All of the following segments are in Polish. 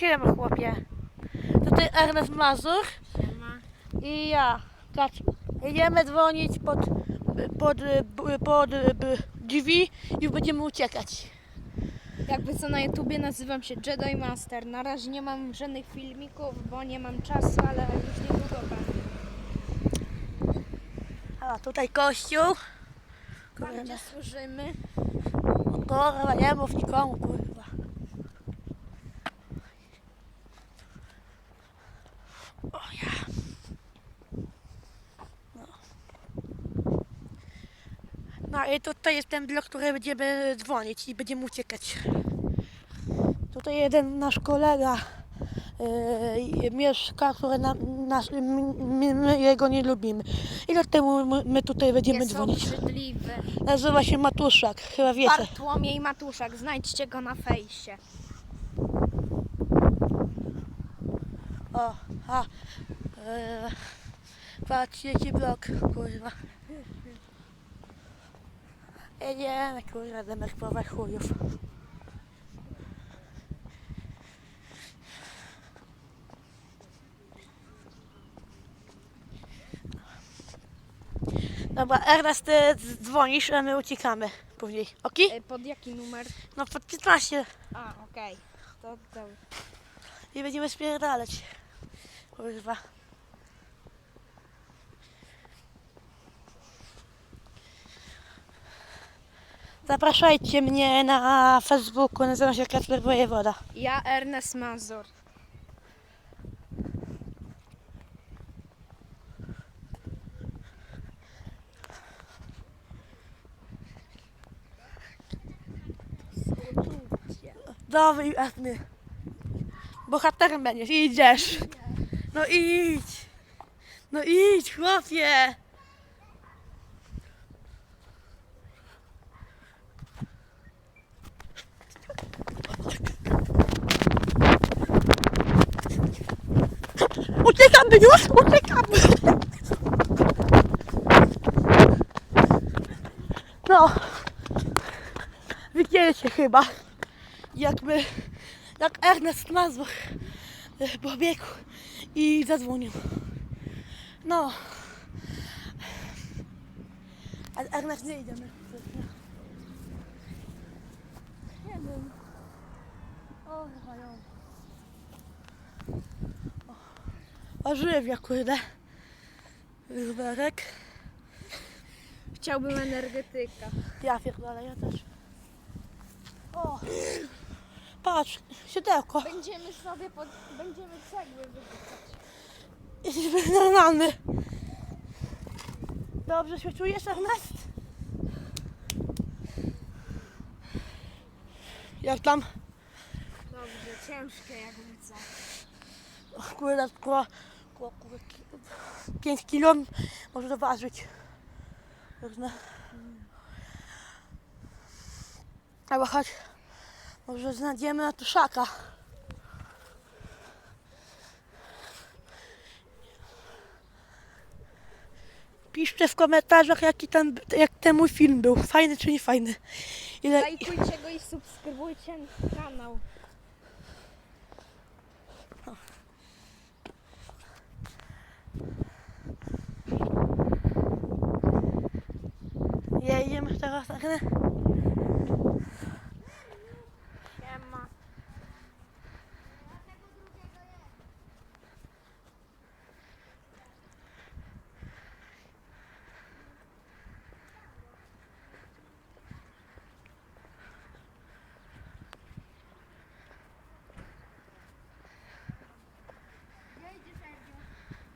Siema chłopie. Tutaj Ernest Mazur Siema. i ja, Kacper. Jedziemy dzwonić pod, pod, pod, pod drzwi i będziemy uciekać. Jakby co na YouTubie nazywam się Jedi Master. Na razie nie mam żadnych filmików, bo nie mam czasu, ale już niedługo będę. A tutaj kościół. Gdzie służymy. kurwa, nie mów nikomu, kurwa. O ja. No. No i tutaj jest ten blok, który będziemy dzwonić i będziemy uciekać. Tutaj jeden nasz kolega yy, mieszka, który na, nasz, my, my jego nie lubimy. I dlatego my, my tutaj będziemy Jest dzwonić. obrzydliwy. Nazywa się Matuszak, chyba wiecie. Bartłomiej Matuszak. Znajdźcie go na fejsie. O, a. E, patrzcie jaki blok, kurwa. Jedziemy, kurwa, demerkowe chujów. Dobra, Ernest, ty dzwonisz, a my uciekamy później, ok? E, Pod jaki numer? No pod 15 A, okej. To dobrze. i będziemy spierdalać. Kurwa. Zapraszajcie mnie na Facebooku, nazywam się Kacper Wojewoda. Ja Ernest Mazur. Dawaj, Ernest. Bohaterem będziesz, idziesz. No idź. No idź, chłopie. Uciekamy już, uciekamy. No. Widzieliście chyba, jak my, jak Ernest nazwał e, pobiegł i zadzwonił. No. Ale Ernest nie idziemy. Nie wiem. O, chyba ją. O, żywia, kurde. Rowerek. Chciałbym energetyka. Ja pierdolę, ja też. O, patrz, siodełko. Będziemy sobie pod... Będziemy cegły wyrzucać. Jesteśmy normalny. Dobrze się czujesz, Ernest? Jak tam? Dobrze, ciężkie jak widzę. Kurde, kurde, kurde, 5 kilo może doważyć. Różne. Albo chodź, może znajdziemy na tuszaka. Piszcie w komentarzach, jaki tam, jak ten mój film był. Fajny czy nie fajny. Ile, Lajkujcie go i subskrybujcie kanał. Jedziemy teraz tak, nie? Siema.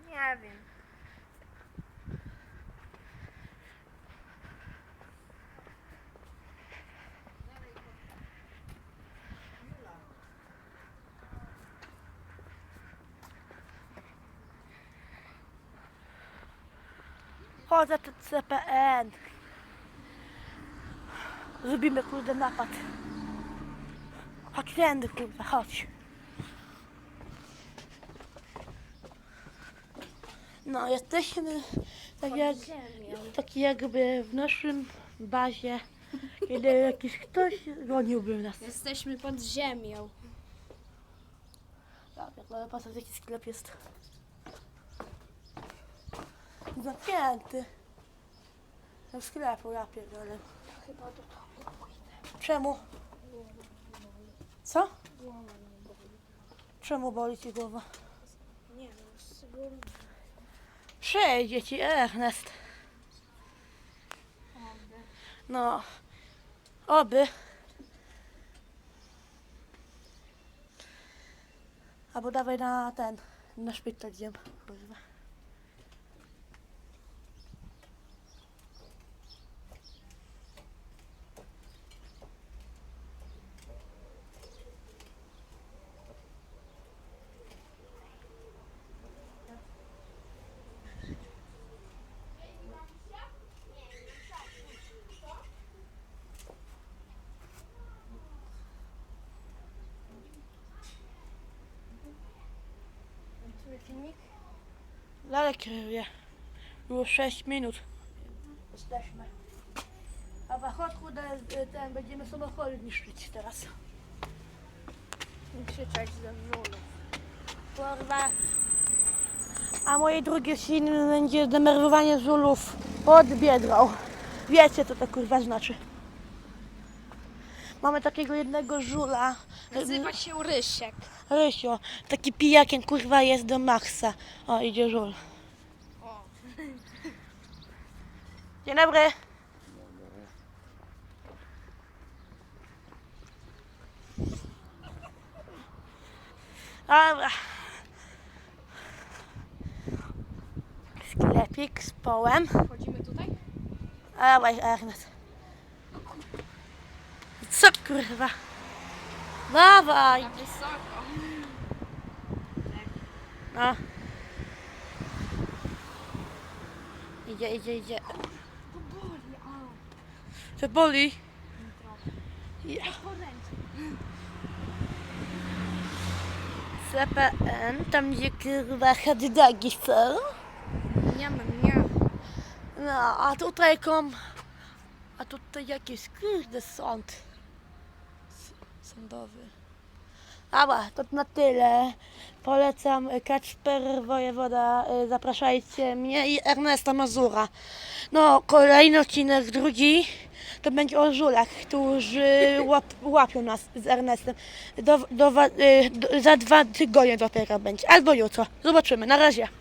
Nie wiem. Za ten CPN. Zrobimy kurde napad. Chodź tędy kurde, chodź. No, jesteśmy tak jak, taki jakby w naszym bazie, kiedy jakiś ktoś goniłby nas. Jesteśmy pod ziemią. Ale patrz, jaki sklep jest. Zamknięty. Do sklepu, ja pierdolę. Chyba do domu pójdę. Czemu? Co? Głowa mnie boli. Czemu boli ci głowa? Nie wiem, z góry. Przejdzie ci Ernest. No. Oby. Albo dawaj na ten, na szpital idziemy. Kurwa. Dalej kieruję. Było 6 minut. Jesteśmy. A w Ochotku da- ten, będziemy samochody niszczyć teraz. Krzyczeć za żulów. Kurwa. A moje drugie film będzie denerwowanie żulów pod Biedrą. Wiecie co to kurwa znaczy. Mamy takiego jednego żula. Nazywa się Rysiek. Rysio. Taki pijakiem kurwa jest do maksa. O, idzie żul. Dzień dobry. Dobra. Sklepik z połem. Wchodzimy tutaj? Dawaj, Ernest. Co kurwa? Dawaj. Wysoko. No. Idzie, idzie, idzie. To boli, a. To boli. Ja. Poręcz. CPN, tam gdzie kurwa hot dogi są. Niam, niam. No, a tutaj kom... A tutaj jakiś kurde sąd. S- Sądowy. Dobra, to na tyle. Polecam y, Kacper Wojewoda, y, zapraszajcie mnie i Ernesta Mazura. No, kolejny odcinek, drugi, to będzie o żulach, którzy łap, łapią nas z Ernestem. Do, do, y, do, za dwa tygodnie dopiero będzie, albo jutro. Zobaczymy, na razie.